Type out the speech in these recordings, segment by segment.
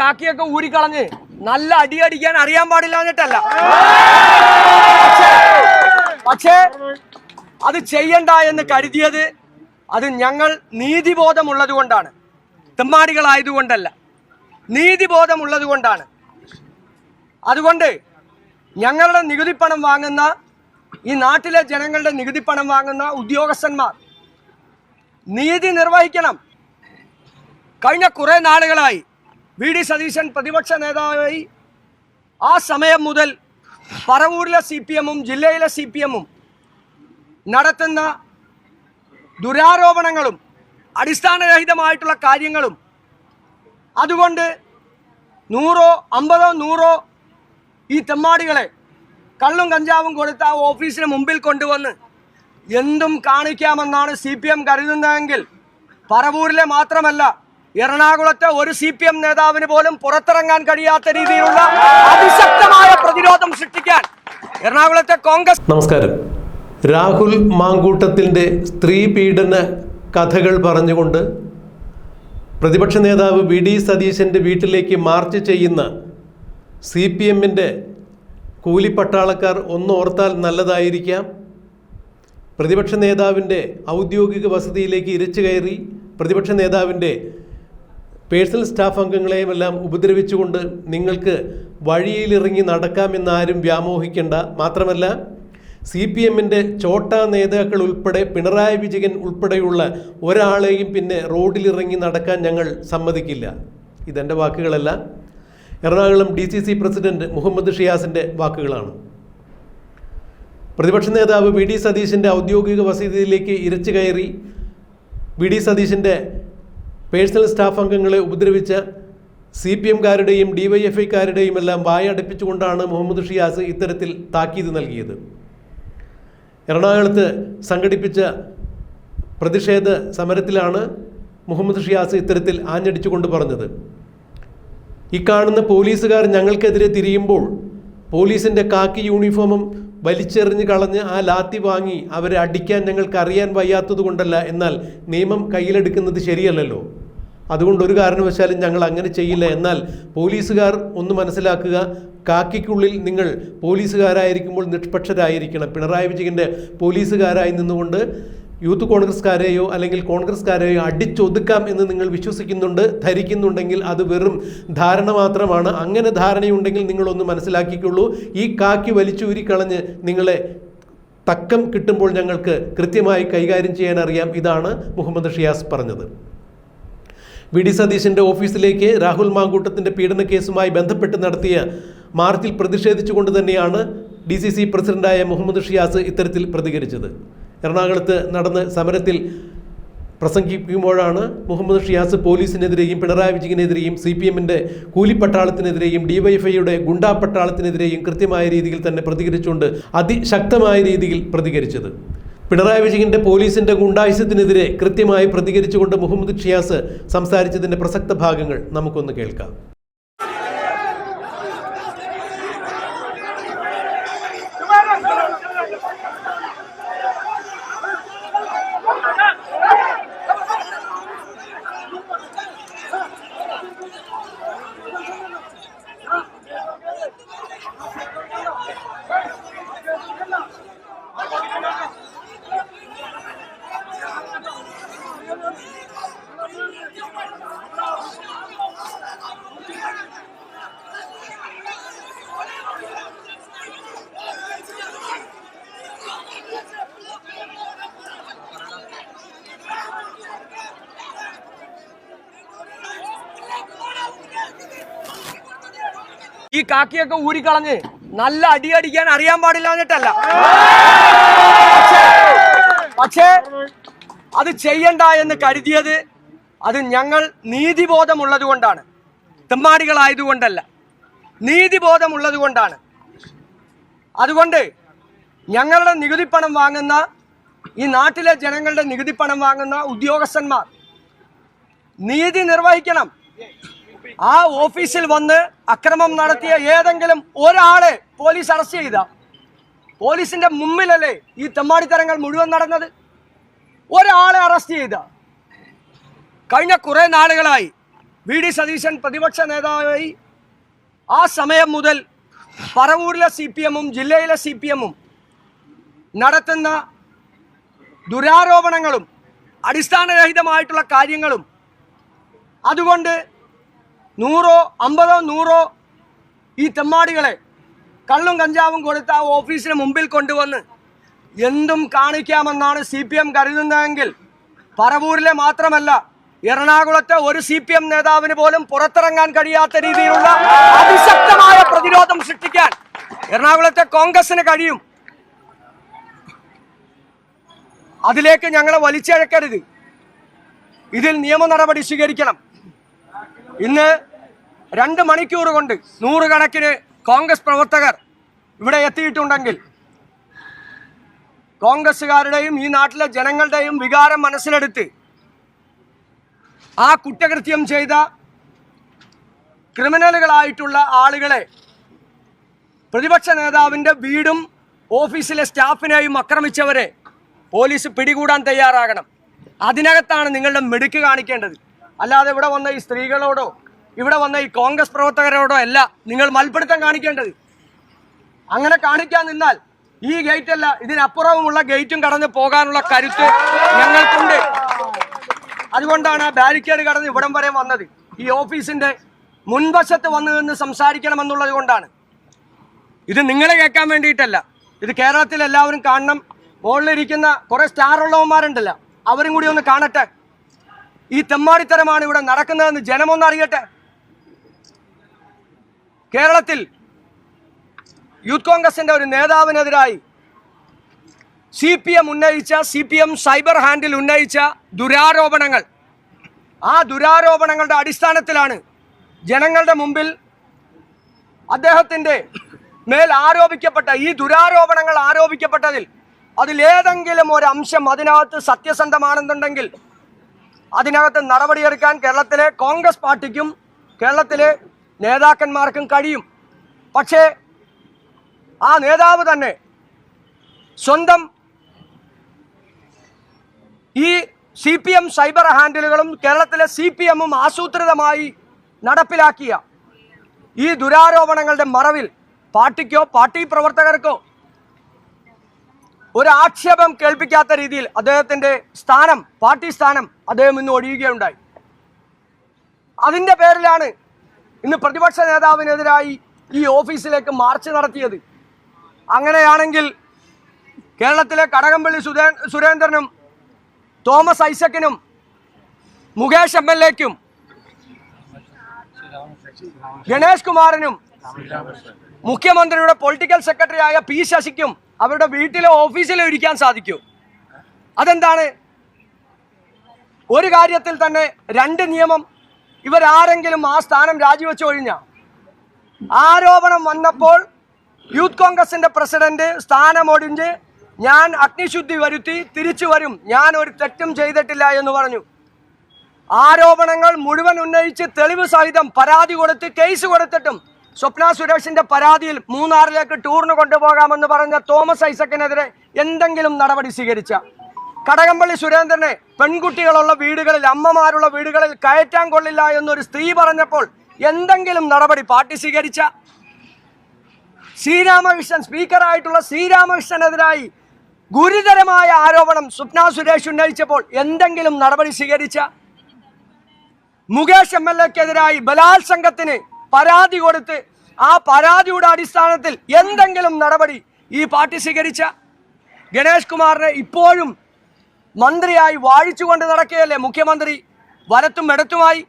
കാക്കിയൊക്കെ ഊരിക്കളഞ്ഞ് നല്ല അടി അടിക്കാൻ അറിയാൻ പാടില്ല എന്നിട്ടല്ല പക്ഷേ അത് ചെയ്യണ്ട എന്ന് കരുതിയത് അത് ഞങ്ങൾ നീതിബോധമുള്ളത് കൊണ്ടാണ്. തെമ്മാടികളായതുകൊണ്ടല്ല നീതിബോധമുള്ളത് കൊണ്ടാണ്. അതുകൊണ്ട് ഞങ്ങളുടെ നികുതിപ്പണം വാങ്ങുന്ന ഈ നാട്ടിലെ ജനങ്ങളുടെ നികുതിപ്പണം വാങ്ങുന്ന ഉദ്യോഗസ്ഥന്മാർ നീതി നിർവഹിക്കണം. കഴിഞ്ഞ കുറേ നാളുകളായി വി ഡി സതീശൻ പ്രതിപക്ഷ നേതാവായി. ആ സമയം മുതൽ പറവൂരിലെ സി പി എമ്മും ജില്ലയിലെ സി പി എമ്മും നടത്തുന്ന ദുരാരോപണങ്ങളും അടിസ്ഥാനരഹിതമായിട്ടുള്ള കാര്യങ്ങളും അതുകൊണ്ട് നൂറോ അമ്പതോ നൂറോ ഈ തെമ്മാടികളെ കള്ളും കഞ്ചാവും കൊടുത്ത ഓഫീസിന് മുമ്പിൽ കൊണ്ടുവന്ന് എന്തും കാണിക്കാമെന്നാണ് സി പി എം കരുതുന്നതെങ്കിൽ പറവൂരിലെ മാത്രമല്ല എറണാകുളത്തെ ഒരു സി പി എം നേതാവിന് പോലും പുറത്തിറങ്ങാൻ കഴിയാത്ത രീതിയിലുള്ള അതിശക്തമായ പ്രതിരോധം സൃഷ്ടിക്കാൻ എറണാകുളത്തെ കോൺഗ്രസ് നമസ്കാരം. രാഹുൽ മാങ്കൂട്ടത്തിന്റെ സ്ത്രീ പീഡന കഥകൾ പറഞ്ഞുകൊണ്ട് പ്രതിപക്ഷ നേതാവ് വി ഡി സതീശന്റെ വീട്ടിലേക്ക് മാർച്ച് ചെയ്യുന്ന സി പി എമ്മിന്റെ കൂലിപ്പട്ടാളക്കാർ ഒന്നോർത്താൽ നല്ലതായിരിക്കാം. പ്രതിപക്ഷ നേതാവിന്റെ ഔദ്യോഗിക വസതിയിലേക്ക് ഇരച്ചു കയറി പ്രതിപക്ഷ നേതാവിന്റെ പേഴ്സണൽ സ്റ്റാഫ് അംഗങ്ങളെയുമെല്ലാം ഉപദ്രവിച്ചുകൊണ്ട് നിങ്ങൾക്ക് വഴിയിലിറങ്ങി നടക്കാമെന്നാരും വ്യാമോഹിക്കേണ്ട. മാത്രമല്ല സി പി എമ്മിന്റെ ചോട്ട നേതാക്കൾ ഉൾപ്പെടെ പിണറായി വിജയൻ ഉൾപ്പെടെയുള്ള ഒരാളെയും പിന്നെ റോഡിലിറങ്ങി നടക്കാൻ ഞങ്ങൾ സമ്മതിക്കില്ല. ഇതെന്റെ വാക്കുകളല്ല. Ernakulam D C C president Muhammad ഷിയാസിന്റെ വാക്കുകളാണ്. പ്രതിപക്ഷ നേതാവ് വി ഡി സതീശിന്റെ ഔദ്യോഗിക വസതിയിലേക്ക് ഇരച്ചു കയറി വി ഡി സതീശന്റെ പേഴ്സണൽ സ്റ്റാഫ് അംഗങ്ങളെ ഉപദ്രവിച്ച സി പി എംകാരുടെയും ഡി വൈ എഫ് ഐക്കാരുടെയും എല്ലാം വായടപ്പിച്ചുകൊണ്ടാണ് മുഹമ്മദ് ഷിയാസ് ഇത്തരത്തിൽ താക്കീത് നൽകിയത്. എറണാകുളത്ത് സംഘടിപ്പിച്ച പ്രതിഷേധ സമരത്തിലാണ് മുഹമ്മദ് ഷിയാസ് ഇത്തരത്തിൽ ആഞ്ഞടിച്ചുകൊണ്ട് പറഞ്ഞത്. ഈ കാണുന്ന പോലീസുകാർ ഞങ്ങൾക്കെതിരെ തിരിയുമ്പോൾ പോലീസിന്റെ കാക്കി യൂണിഫോമും വലിച്ചെറിഞ്ഞ് കളഞ്ഞ് ആ ലാത്തി വാങ്ങി അവരെ അടിക്കാൻ ഞങ്ങൾക്ക് അറിയാൻ വയ്യാത്തത് കൊണ്ടല്ല എന്നാൽ നിയമം കയ്യിലെടുക്കുന്നത് ശരിയല്ലല്ലോ. അതുകൊണ്ട് ഒരു കാരണവശാലും ഞങ്ങൾ അങ്ങനെ ചെയ്യില്ല. എന്നാൽ പോലീസുകാർ ഒന്ന് മനസ്സിലാക്കുക കാക്കിക്കുള്ളിൽ നിങ്ങൾ പോലീസുകാരായിരിക്കുമ്പോൾ നിഷ്പക്ഷരായിരിക്കണം. പിണറായി വിജയന്റെ പോലീസുകാരായി നിന്നുകൊണ്ട് യൂത്ത് കോൺഗ്രസ്കാരെയോ അല്ലെങ്കിൽ കോൺഗ്രസ്കാരെയോ അടിച്ചൊതുക്കാം എന്ന് നിങ്ങൾ വിശ്വസിക്കുന്നുണ്ട് ധരിക്കുന്നുണ്ടെങ്കിൽ അത് വെറും ധാരണ മാത്രമാണ്. അങ്ങനെ ധാരണയുണ്ടെങ്കിൽ നിങ്ങളൊന്ന് മനസ്സിലാക്കിക്കുള്ളൂ. ഈ കാക്കി വലിച്ചൂരിക്കളഞ്ഞ് നിങ്ങളെ തക്കം കിട്ടുമ്പോൾ ഞങ്ങൾക്ക് കൃത്യമായി കൈകാര്യം ചെയ്യാൻ അറിയാം. ഇതാണ് മുഹമ്മദ് ഷിയാസ് പറഞ്ഞത്. വി ഡി സതീശന്റെ ഓഫീസിലേക്ക് രാഹുൽ മാങ്കൂട്ടത്തിന്റെ പീഡന കേസുമായി ബന്ധപ്പെട്ട് നടത്തിയ മാർച്ചിൽ പ്രതിഷേധിച്ചുകൊണ്ട് തന്നെയാണ് ഡി സി സി പ്രസിഡന്റായ മുഹമ്മദ് ഷിയാസ് ഇത്തരത്തിൽ പ്രതികരിച്ചത്. എറണാകുളത്ത് നടന്ന സമരത്തിൽ പ്രസംഗിക്കുമ്പോഴാണ് മുഹമ്മദ് ഷിയാസ് പോലീസിനെതിരെയും പിണറായി വിജയനെതിരെയും സി പി എമ്മിന്റെ കൂലിപ്പട്ടാളത്തിനെതിരെയും ഡിവൈഎഫ്ഐയുടെ ഗുണ്ടാ പട്ടാളത്തിനെതിരെയും കൃത്യമായ രീതിയിൽ തന്നെ പ്രതികരിച്ചുകൊണ്ട് അതിശക്തമായ രീതിയിൽ പ്രതികരിച്ചത്. പിണറായി വിജയന്റെ പോലീസിന്റെ ഗുണ്ടായുസത്തിനെതിരെ കൃത്യമായി പ്രതികരിച്ചുകൊണ്ട് മുഹമ്മദ് ഷിയാസ് സംസാരിച്ചതിന്റെ പ്രസക്ത ഭാഗങ്ങൾ നമുക്കൊന്ന് കേൾക്കാം. ഈ കാക്കിയൊക്കെ ഊരിക്കളഞ്ഞ് നല്ല അടി അടിക്കാൻ അറിയാൻ പാടില്ല എന്നിട്ടല്ല. പക്ഷേ അത് ചെയ്യണ്ട എന്ന് കരുതിയത് അത് ഞങ്ങൾ നീതിബോധമുള്ളത് കൊണ്ടാണ്. തെമ്മാടികളായതുകൊണ്ടല്ല നീതിബോധമുള്ളത് കൊണ്ടാണ്. അതുകൊണ്ട് ഞങ്ങളുടെ നികുതിപ്പണം വാങ്ങുന്ന ഈ നാട്ടിലെ ജനങ്ങളുടെ നികുതിപ്പണം വാങ്ങുന്ന ഉദ്യോഗസ്ഥന്മാർ നീതി നിർവഹിക്കണം. ആ ഓഫീസിൽ വന്ന് അക്രമം നടത്തിയ ഏതെങ്കിലും ഒരാളെ പോലീസ് അറസ്റ്റ് ചെയ്ത. പോലീസിന്റെ മുമ്പിലല്ലേ ഈ തെമ്മാടിത്തരങ്ങൾ മുഴുവൻ നടന്നത്? ഒരാളെ അറസ്റ്റ് ചെയ്ത. കഴിഞ്ഞ കുറെ നാളുകളായി വി ഡി സതീശൻ പ്രതിപക്ഷ നേതാവായി. ആ സമയം മുതൽ പറവൂരിലെ സി പി എമ്മും ജില്ലയിലെ സി പി എമ്മും നടത്തുന്ന ദുരാരോപണങ്ങളും അടിസ്ഥാനരഹിതമായിട്ടുള്ള കാര്യങ്ങളും അതുകൊണ്ട് നൂറോ അമ്പതോ നൂറോ ഈ തെമ്മാടികളെ കള്ളും കഞ്ചാവും കൊടുത്ത ഓഫീസിന് മുമ്പിൽ കൊണ്ടുവന്ന് എന്തും കാണിക്കാമെന്നാണ് സി പി എം കരുതുന്നതെങ്കിൽ പറവൂരിലെ മാത്രമല്ല എറണാകുളത്തെ ഒരു സി പി എം നേതാവിന് പോലും പുറത്തിറങ്ങാൻ കഴിയാത്ത രീതിയിലുള്ള അതിശക്തമായ പ്രതിരോധം സൃഷ്ടിക്കാൻ എറണാകുളത്തെ കോൺഗ്രസിന് കഴിയും. അതിലേക്ക് ഞങ്ങളെ വലിച്ചഴക്കരുത്. ഇതിൽ നിയമ നടപടി സ്വീകരിക്കണം. ഇന്ന് രണ്ട് മണിക്കൂർ കൊണ്ട് നൂറുകണക്കിന് കോൺഗ്രസ് പ്രവർത്തകർ ഇവിടെ എത്തിയിട്ടുണ്ടെങ്കിൽ കോൺഗ്രസ്സുകാരുടെയും ഈ നാട്ടിലെ ജനങ്ങളുടെയും വികാരം മനസ്സിലെടുത്ത് ആ കുറ്റകൃത്യം ചെയ്ത ക്രിമിനലുകളായിട്ടുള്ള ആളുകളെ പ്രതിപക്ഷ നേതാവിന്റെ വീടും ഓഫീസിലെ സ്റ്റാഫിനെയും ആക്രമിച്ചവരെ പോലീസ് പിടികൂടാൻ തയ്യാറാകണം. അതിനകത്താണ് നിങ്ങളുടെ മിടുക്ക് കാണിക്കേണ്ടത്. അല്ലാതെ ഇവിടെ വന്ന ഈ സ്ത്രീകളോടോ ഇവിടെ വന്ന ഈ കോൺഗ്രസ് പ്രവർത്തകരോടോ അല്ല നിങ്ങൾ മൽപ്പിടുത്തം കാണിക്കേണ്ടത്. അങ്ങനെ കാണിക്കാൻ നിന്നാൽ ഈ ഗേറ്റ് അല്ല ഇതിനപ്പുറവുമുള്ള ഗേറ്റും കടന്ന് പോകാനുള്ള കരുത്ത് ഞങ്ങൾക്കുണ്ട്. അതുകൊണ്ടാണ് ബാരിക്കേഡ് കടന്ന് ഇവിടം വരെ വന്നത്. ഈ ഓഫീസിന്റെ മുൻവശത്ത് വന്നു നിന്ന് സംസാരിക്കണമെന്നുള്ളത് കൊണ്ടാണ്. ഇത് നിങ്ങളെ കേൾക്കാൻ വേണ്ടിയിട്ടല്ല. ഇത് കേരളത്തിൽ എല്ലാവരും കാണണം. മുകളിലിരിക്കുന്ന കുറെ സ്റ്റാർ ഉള്ളവന്മാരുണ്ടല്ലോ. അവരും കൂടി ഒന്ന് കാണട്ടെ. ഈ തെമ്മാടിത്തരമാണ് ഇവിടെ നടക്കുന്നതെന്ന് ജനമൊന്ന് അറിയട്ടെ. കേരളത്തിൽ യൂത്ത് കോൺഗ്രസിന്റെ ഒരു നേതാവിനെതിരായി സി പി എം ഉന്നയിച്ച C P M cyber handle ഉന്നയിച്ച ദുരാരോപണങ്ങൾ. ആ ദുരാരോപണങ്ങളുടെ അടിസ്ഥാനത്തിലാണ് ജനങ്ങളുടെ മുമ്പിൽ അദ്ദേഹത്തിന്റെ മേൽ ആരോപിക്കപ്പെട്ട ഈ ദുരാരോപണങ്ങൾ ആരോപിക്കപ്പെട്ടതിൽ അതിലേതെങ്കിലും ഒരു അംശം അതിനകത്ത് സത്യസന്ധമാണെന്നുണ്ടെങ്കിൽ അതിനകത്ത് നടപടിയെടുക്കാൻ കേരളത്തിലെ കോൺഗ്രസ് പാർട്ടിക്കും കേരളത്തിലെ നേതാക്കന്മാർക്കും കഴിയും. പക്ഷേ ആ നേതാവ് തന്നെ സ്വന്തം ഈ സി പി എം സൈബർ ഹാൻഡിലുകളും കേരളത്തിലെ സി പി എമ്മും ആസൂത്രിതമായി നടപ്പിലാക്കിയ ഈ ദുരാരോപണങ്ങളുടെ മറവിൽ പാർട്ടിക്കോ പാർട്ടി പ്രവർത്തകർക്കോ ഒരു ആക്ഷേപം കേൾപ്പിക്കാത്ത രീതിയിൽ അദ്ദേഹത്തിന്റെ സ്ഥാനം പാർട്ടി സ്ഥാനം അദ്ദേഹം ഇന്ന് ഒഴിയുകയുണ്ടായി. അതിന്റെ പേരിലാണ് ഇന്ന് പ്രതിപക്ഷ നേതാവിനെതിരായി ഈ ഓഫീസിലേക്ക് മാർച്ച് നടത്തിയത്. അങ്ങനെയാണെങ്കിൽ കേരളത്തിലെ കടകംപള്ളി സുരേ സുരേന്ദ്രനും തോമസ് ഐസക്കിനും മുകേഷ് എം എൽ എക്കും ഗണേഷ് കുമാറിനും മുഖ്യമന്ത്രിയുടെ പൊളിറ്റിക്കൽ സെക്രട്ടറിയായ പി ശശിക്കും അവരുടെ വീട്ടിലോ ഓഫീസിലോ ഇരിക്കാൻ സാധിക്കൂ. അതെന്താണ്? ഒരു കാര്യത്തിൽ തന്നെ രണ്ട് നിയമം ഇവരാരെങ്കിലും ആ സ്ഥാനം രാജിവെച്ചു കഴിഞ്ഞ. ആരോപണം വന്നപ്പോൾ യൂത്ത് കോൺഗ്രസിന്റെ പ്രസിഡന്റ് സ്ഥാനമൊടിഞ്ഞ് ഞാൻ അഗ്നിശുദ്ധി വരുത്തി തിരിച്ചു വരും. ഞാൻ ഒരു തെറ്റും ചെയ്തിട്ടില്ല എന്ന് പറഞ്ഞു. ആരോപണങ്ങൾ മുഴുവൻ ഉന്നയിച്ച് തെളിവ് സഹിതം പരാതി കൊടുത്ത് കേസ് കൊടുത്തിട്ടും സ്വപ്ന സുരേഷിന്റെ പരാതിയിൽ മൂന്നാറിലേക്ക് ടൂറിന് കൊണ്ടുപോകാമെന്ന് പറഞ്ഞ തോമസ് ഐസക്കിനെതിരെ എന്തെങ്കിലും നടപടി സ്വീകരിച്ച കടകംപള്ളി സുരേന്ദ്രനെ പെൺകുട്ടികളുള്ള വീടുകളിൽ അമ്മമാരുള്ള വീടുകളിൽ കയറ്റാൻ കൊള്ളില്ല എന്നൊരു സ്ത്രീ പറഞ്ഞപ്പോൾ എന്തെങ്കിലും നടപടി പാർട്ടി സ്വീകരിച്ച? ശ്രീരാമകൃഷ്ണൻ സ്പീക്കറായിട്ടുള്ള ശ്രീരാമകൃഷ്ണനെതിരായി ഗുരുതരമായ ആരോപണം സ്വപ്ന സുരേഷ് ഉന്നയിച്ചപ്പോൾ എന്തെങ്കിലും നടപടി സ്വീകരിച്ച? മുകേഷ് എം എൽ എക്കെതിരായി ബലാത്സംഗത്തിന് പരാതി കൊടുത്ത് ആ പരാതിയുടെ അടിസ്ഥാനത്തിൽ എന്തെങ്കിലും നടപടി ഈ പാർട്ടി സ്വീകരിച്ച? ഗണേഷ് കുമാറിനെ ഇപ്പോഴും മന്ത്രിയായി വാഴിച്ചുകൊണ്ട് നടക്കുകയല്ലേ മുഖ്യമന്ത്രി? വലത്തും ഇടത്തുമായി.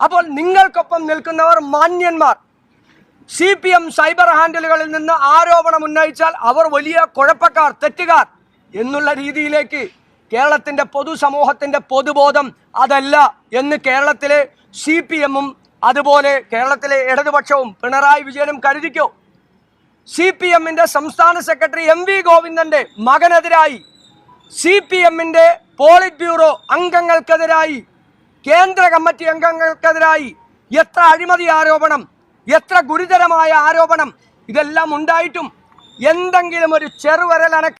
അപ്പോൾ നിങ്ങൾക്കൊപ്പം നിൽക്കുന്നവർ മാന്യന്മാർ. സി പി എം സൈബർ ഹാൻഡിലുകളിൽ നിന്ന് ആരോപണം ഉന്നയിച്ചാൽ അവർ വലിയ കുഴപ്പക്കാർ തെറ്റുകാർ എന്നുള്ള രീതിയിലേക്ക് കേരളത്തിന്റെ പൊതുസമൂഹത്തിന്റെ പൊതുബോധം അതല്ല എന്ന് കേരളത്തിലെ സി പി എമ്മും അതുപോലെ കേരളത്തിലെ ഇടതുപക്ഷവും പിണറായി വിജയനും കരുതിക്കോ? സി പി എമ്മിന്റെ സംസ്ഥാന സെക്രട്ടറി എം വി ഗോവിന്ദന്റെ മകനെതിരായി സി പി എമ്മിന്റെ പോളിറ്റ് ബ്യൂറോ അംഗങ്ങൾക്കെതിരായി കേന്ദ്ര കമ്മിറ്റി അംഗങ്ങൾക്കെതിരായി എത്ര അഴിമതി ആരോപണം എത്ര ഗുരുതരമായ ആരോപണം ഇതെല്ലാം ഉണ്ടായിട്ടും എന്തെങ്കിലും ഒരു ചെറുവരൽ അനക്ക